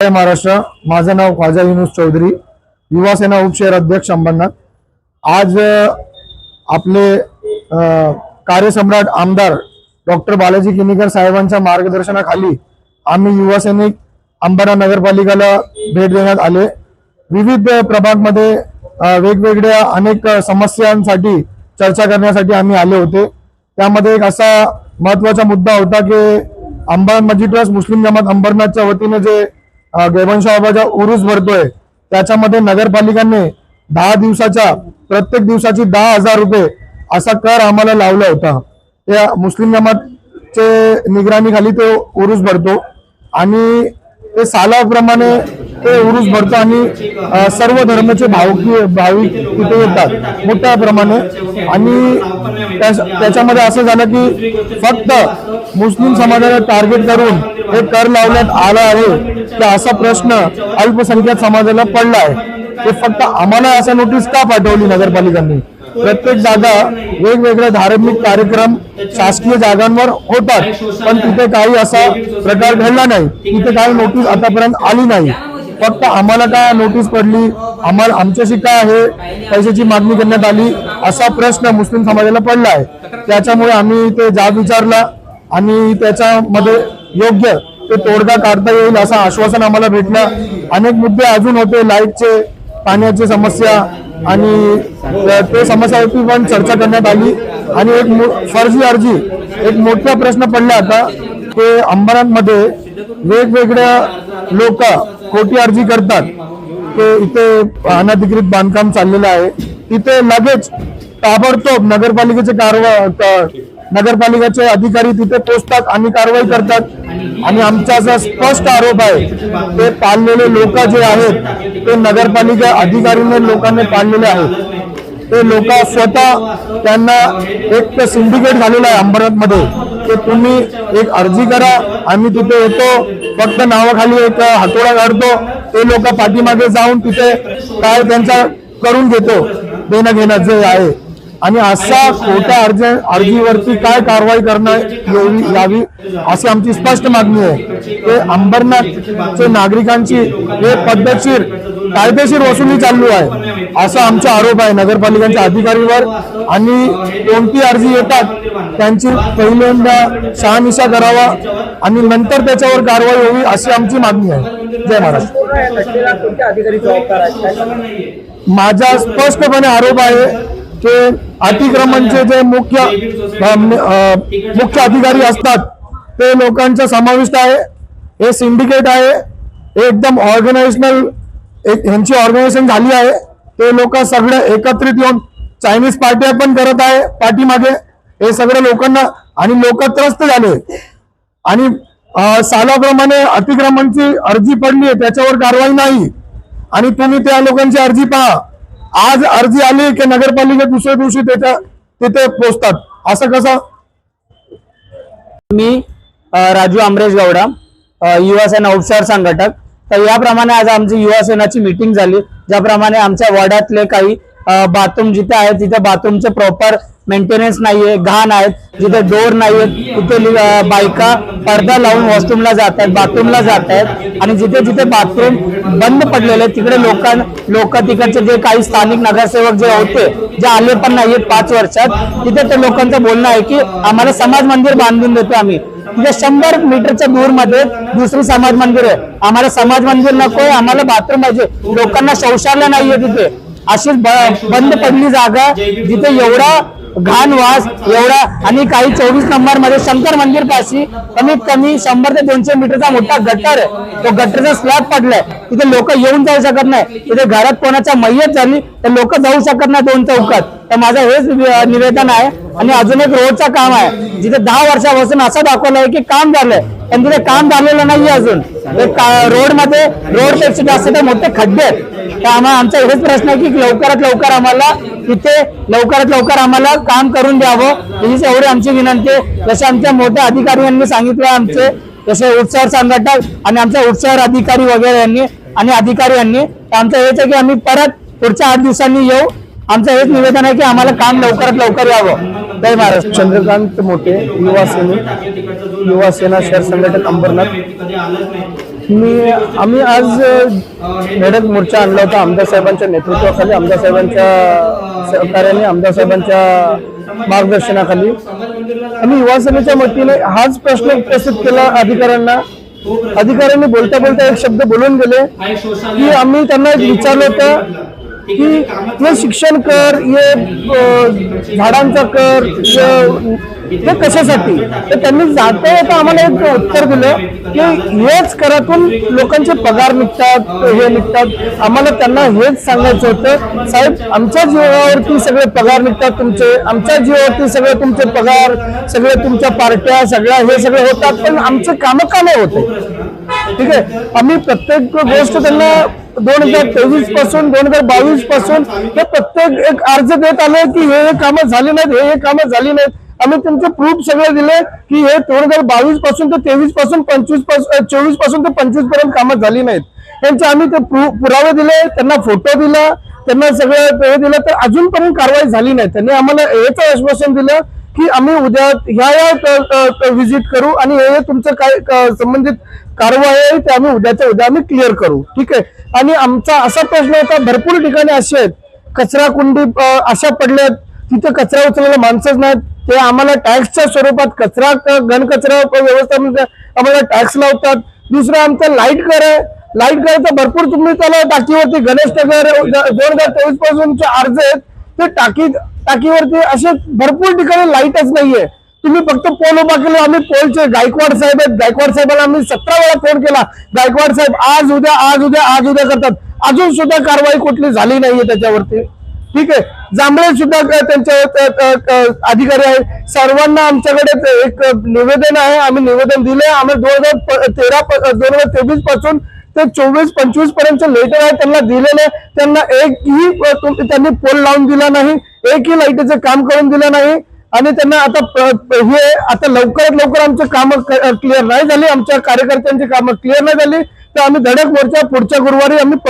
जय महाराष्ट्र. माझं नाव ख्वाजा युनुस चौधरी. युवासेना उपशहर अध्यक्ष अंबरनाथ. आज आपले कार्यसम्राट आमदार डॉक्टर बालाजी किनीकर साहेबांच्या मार्गदर्शनाखाली आम्ही युवासैनिक अंबरनाथ नगरपालिकेला भेट देण्यात आले. विविध प्रभागमध्ये वेगवेगळ्या अनेक समस्यांसाठी चर्चा करण्यासाठी आम्ही आले होते. त्यामध्ये एक असा महत्त्वाचा मुद्दा होता की अंबा मस्जिद ट्रस्ट मुस्लिम जमात अंबरनाथच्या वतीने जे गैबन साहेबाचा उरूस भरतोय त्याच्यामध्ये नगरपालिकांनी दहा दिवसाच्या प्रत्येक दिवसाची दहा हजार रुपये असा कर आम्हाला लावला होता. त्या मुस्लिम जमातचे निगराणीखाली तो उरूस भरतो आणि ते सालाप्रमाणे ते उरुस भरतो आणि सर्व धर्माचे भावकी भाविक तिथे येतात मोठ्या प्रमाणे. आणि त्याच्यामध्ये असं झालं की फक्त मुस्लिम समाजाला टार्गेट करून हे कर लावण्यात आलं आहे की असा प्रश्न अल्पसंख्याक समाजाला पडला आहे. ते फक्त आम्हाला असं नोटीस का पाठवली नगरपालिकांनी? प्रत्येक जागा वेगवेगळे धार्मिक कार्यक्रम शासकीय जागांवर होतात पण तिथे काही असा प्रकार घडला नाही. तिथे काही नोटीस आतापर्यंत आली नाही. फक्त आम्हाला काय नोटीस पडली? आम्हाला आमच्याशी काय आहे? पैशाची मागणी करण्यात आली? असा प्रश्न मुस्लिम समाजाला पडला आहे. त्याच्यामुळे आम्ही ते जाब विचारला आणि त्याच्यामध्ये योग्य ते तोडगा काढता येईल असं आश्वासन आम्हाला भेटलं. अनेक मुद्दे अजून होते लाईटचे पाण्याची समस्या आणि ते समस्यावरती पण चर्चा करण्यात आली. आणि एक फर्जी अर्जी एक मोठा प्रश्न पडला आता. ते अंबरनाथमध्ये वेगवेगळ्या लोक खोटी अर्जी करतात. ते इथे अनधिकृत बांधकाम चाललेलं आहे. तिथे लगेच ताबडतोब नगरपालिकेचे कारवा नगरपालिकेचे अधिकारी तिथे पोचतात आणि कारवाई करतात. आणि आमचा असा स्पष्ट आरोप आहे ते पाळलेले लोक जे आहेत ते नगरपालिका अधिकारीने लोकांनी पाळलेले आहेत. ते लोक स्वतः त्यांना एक सिंडिकेट झालेलं आहे अंबरनाथमध्ये तर ते तुम्ही एक अर्जी करा. आम्ही तिथे येतो. फक्त नावाखाली एक हातोडा काढतो. ते लोक पाठीमागे जाऊन तिथे काय त्यांचा करून घेतो. देणं घेणं जे आहे. आणि असा खोट्या अर्ज अर्जीवरती काय कारवाई करण्यात यावी यावी अशी आमची स्पष्ट मागणी आहे. ते अंबरनाथचे नागरिकांची हे पद्धतशीर कायदेशीर वसुली चालू आहे. असा आमचा आरोप आहे. नगरपालिकांच्या अधिकारीवर आणि कोणती अर्जी येतात. त्यांची पहिल्यांदा शहानिशा करावा आणि नंतर त्याच्यावर कारवाई होवी अशी आमची मागणी आहे. जय महाराष्ट्र माझा स्पष्टपणे आरोप आहे की अतिक्रमणचे जे मुख्य मुख्य अधिकारी असतात ते लोकांचा समाविष्ट आहे. हे सिंडिकेट आहे. एकदम ऑर्गनायझेशनल एक ह्यांची ऑर्गनायझेशन झाली आहे. ते लोक सगळे एकत्रित येऊन चायनीज पार्ट्या पण करत आहे पाठीमागे हे सगळं लोकांना आणि लोक त्रस्त झाले. आणि सालाप्रमाणे अतिक्रमणची अर्जी पडली आहे त्याच्यावर कारवाई नाही. आणि तुम्ही त्या लोकांची अर्जी पहा. आज अर्जी आली की नगरपालिका दुसऱ्या दिवशी त्याच्या तिथे पोहोचतात असं कसं? मी राजू अमरेश गौडा अ, युवा सेना उपचार संघटक. तर याप्रमाणे आज आमची युवा सेनाची मीटिंग झाली. ज्याप्रमाणे आमच्या वॉर्डातले काही बाथरूम जिथे आहेत तिथे बाथरूमचे प्रॉपर मेंटेनन्स नाहीये घाण आहेत. जिथे डोर नाहीयेत तिथे बायका पडदा लावून वॉशरूमला जात आहेत बाथरूमला जात आहेत आणि जिथे जिथे बाथरूम बंद पडलेले तिकडे लोकां लोक तिकडचे जे काही स्थानिक नगरसेवक जे होते जे आले पण नाहीयेत पाच वर्षात तिथे ते लोकांचं बोलणं आहे की आम्हाला समाज मंदिर बांधून देतो आम्ही. तिथे शंभर मीटरच्या दूरमध्ये दुसरी समाज मंदिर आहे. आम्हाला समाज मंदिर नकोय आम्हाला बाथरूम पाहिजे. लोकांना शौचालय नाहीये तिथे. अशीच ब- बंद पडली जागा जिथे एवढा घाण वास एवढा आणि काही चोवीस नंबरमध्ये शंकर मंदिर पाशी कमीत कमी शंभर ते दोनशे मीटरचा मोठा गटर आहे. तो गटरचा स्लॅब पडलाय. तिथे लोक येऊन जाऊ शकत नाही. तिथे घरात कोणाच्या मैयत झाली तर लोक जाऊ शकत नाही दोन चौकात. तर माझं हेच निवेदन आहे. आणि अजून एक रोडचं काम आहे. जिथे दहा वर्षापासून असं दाखवलंय की काम झालंय. पण तिथे काम झालेलं नाहीये अजून. रोडमध्ये रोडपेक्षा जास्त मोठे खड्डे आहेत. तर आम्हाला आमचा हेच प्रश्न आहे की लवकरात लवकर आम्हाला तिथे लवकरात लवकर आम्हाला काम करून द्यावं. हीच एवढी आमची विनंती आहे. जसे आमच्या मोठ्या अधिकारी यांनी सांगितलं आमचे जसे उत्सव संघटक आणि आमच्या उत्सव अधिकारी वगैरे यांनी आणि अधिकारी यांनी तर आमचं हेच आहे की आम्ही परत पुढच्या आठ दिवसांनी येऊ. आमचं हेच निवेदन आहे की आम्हाला काम लवकरात लवकर यावं. जय महाराज. चंद्रकांत मोठे युवा सैनिक युवा सेना शहर संघटक अंबरनाथ. मी आम्ही आज धडक मोर्चा आणला होता आमदार साहेबांच्या नेतृत्वाखाली आमदार साहेबांच्या सहकार्याने आमदार साहेबांच्या मार्गदर्शनाखाली. आम्ही युवा सेनेच्या वतीने हाच प्रश्न उपस्थित केला अधिकाऱ्यांना. अधिकाऱ्यांनी बोलता बोलता एक शब्द बोलून गेले की आम्ही त्यांना एक विचारलं होतं की हे शिक्षण कर हे झाडांचा कर हे कशासाठी? तर त्यांनी जाता येता आम्हाला एक उत्तर दिलं की हेच करातून लोकांचे पगार निघतात हे निघतात. आम्हाला त्यांना हेच सांगायचं होतं साहेब आमच्या जीवावरती सगळे पगार निघतात तुमचे. आमच्या जीवावरती सगळे तुमचे पगार सगळे तुमच्या पार्ट्या सगळ्या हे सगळे होतात पण आमचे कामं का होते ठीक आहे? आम्ही प्रत्येक गोष्ट त्यांना दोन हजार तेवीसपासून दोन हजार बावीसपासून हे प्रत्येक एक अर्ज देत आले की हे हे कामं झाली नाहीत हे हे कामं झाली नाहीत. आम्ही त्यांचे प्रूफ सगळे दिले की हे दोन हजार बावीसपासून ते तेवीसपासून पंचवीसपासून चोवीसपासून ते पंचवीसपर्यंत कामं झाली नाहीत. यांचे आम्ही ते पुरावे दिले त्यांना फोटो दिला त्यांना सगळं हे दिलं तर अजूनपर्यंत कारवाई झाली नाही. त्यांनी आम्हाला हेच आश्वासन दिलं की आम्ही उद्या ह्या या व्हिजिट करू आणि हे तुमचं काय क- संबंधित कारवाई आहे ते आम्ही उद्याच्या उद्या आम्ही क्लिअर करू. ठीक आहे? आणि आमचा असा प्रश्न होता भरपूर ठिकाणी असे आहेत. कचरा कुंडी अशा पडल्यात तिथे कचरा उचलायला माणसंच नाहीत. ते आम्हाला टॅक्सच्या स्वरूपात कचरा घनकचरा व्यवस्थापन आम्हाला टॅक्स लावतात. दुसरं आमचं लाइट कर आहे. लाइट करायचं भरपूर तुम्ही त्याला टाकीवरती गणेश नगर दोन हजार चोवीस पासूनचे अर्ज आहेत. ते टाकी टाकीवरती असे भरपूर ठिकाणी लाईटच नाहीये. तुम्ही फक्त पोल उभा केला आम्ही पोलचे गायकवाड साहेब आहेत. गायकवाड साहेबांना आम्ही सतरा वेळा फोन केला. गायकवाड साहेब आज उद्या आज उद्या आज उद्या करतात. अजून सुद्धा कारवाई कुठली झाली नाहीये त्याच्यावरती. ठीक आहे. जांभळे सुद्धा त्यांच्या अधिकारी आहेत. सर्वांना आमच्याकडे एक निवेदन आहे. आम्ही निवेदन दिले आम्ही दोन हजार तेरा दोन हजार तेवीसपासून ते चोवीस पंचवीसपर्यंत लेटर आहे त्यांना दिलेले. त्यांना एकही त्यांनी पोल लावून दिला नाही. एकही लाईटीचं काम करून दिलं नाही. आणि त्यांना आता हे आता लवकरात लवकर आमचे काम क्लिअर नाही झाली. आमच्या कार्यकर्त्यांची कामं क्लिअर नाही झाली. तर आम्ही धडक मोर्चा पुढच्या गुरुवारी आम्ही